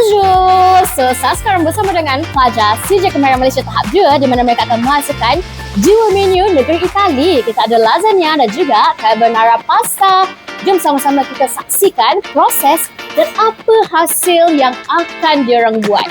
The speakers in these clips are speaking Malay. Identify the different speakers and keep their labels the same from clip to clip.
Speaker 1: So, saya sekarang bersama dengan pelajar CJ Kemahiran Malaysia tahap 2 di mana mereka akan menghasilkan dua menu negeri Itali. Kita ada lasagna dan juga carbonara pasta. Jom sama-sama kita saksikan proses dan apa hasil yang akan diorang buat.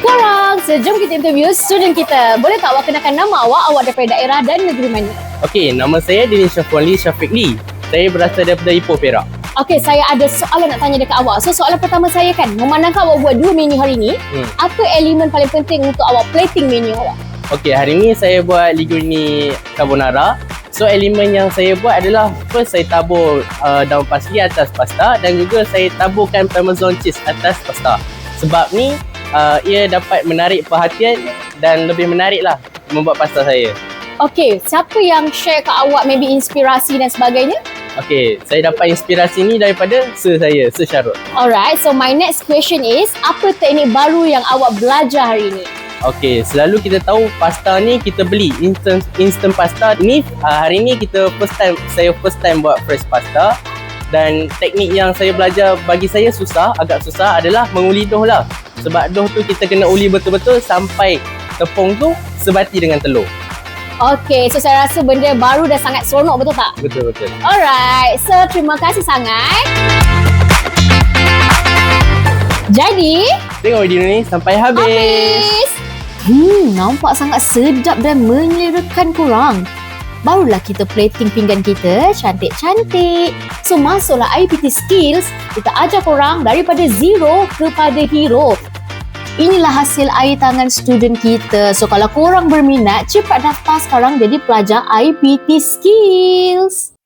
Speaker 1: Korang, sejom kita interview student kita. Boleh tak awak kenakan nama awak, awak daripada daerah dan negeri mana?
Speaker 2: Okey, nama saya Dini Syafwali Syafiq Lee. Saya berasal daripada Ipoh Perak.
Speaker 1: Okey, saya ada soalan nak tanya dekat awak. So, soalan pertama saya kan, memandangkan awak buat dua menu hari ni,
Speaker 2: Hmm.
Speaker 1: apa elemen paling penting untuk awak plating menu awak?
Speaker 2: Okey, hari ni saya buat linguine carbonara. So elemen yang saya buat adalah first saya tabur uh, daun parsley atas pasta dan juga saya taburkan parmesan cheese atas pasta. Sebab ni uh, ia dapat menarik perhatian dan lebih menarik lah membuat pasta saya.
Speaker 1: Okey, siapa yang share ke awak maybe inspirasi dan sebagainya?
Speaker 2: Okey, saya dapat inspirasi ni daripada sir saya, Sir Syarul.
Speaker 1: Alright, so my next question is, apa teknik baru yang awak belajar hari ni?
Speaker 2: Okey, selalu kita tahu pasta ni kita beli instant instant pasta. Ni uh, hari ni kita first time saya first time buat fresh pasta dan teknik yang saya belajar bagi saya susah, agak susah adalah menguli doh lah. Sebab doh tu kita kena uli betul-betul sampai tepung tu sebati dengan telur.
Speaker 1: Okey, so saya rasa benda baru dan sangat seronok, betul tak?
Speaker 2: Betul betul.
Speaker 1: Alright, so terima kasih sangat. Jadi,
Speaker 2: Tengok video ni sampai habis.
Speaker 1: habis. Hmm, nampak sangat sedap dan menyerakan korang. Barulah kita plating pinggan kita cantik-cantik. So masuklah IPT Skills, kita ajar korang daripada zero kepada hero. Inilah hasil air tangan student kita. So kalau korang berminat, cepat daftar sekarang jadi pelajar IPT Skills.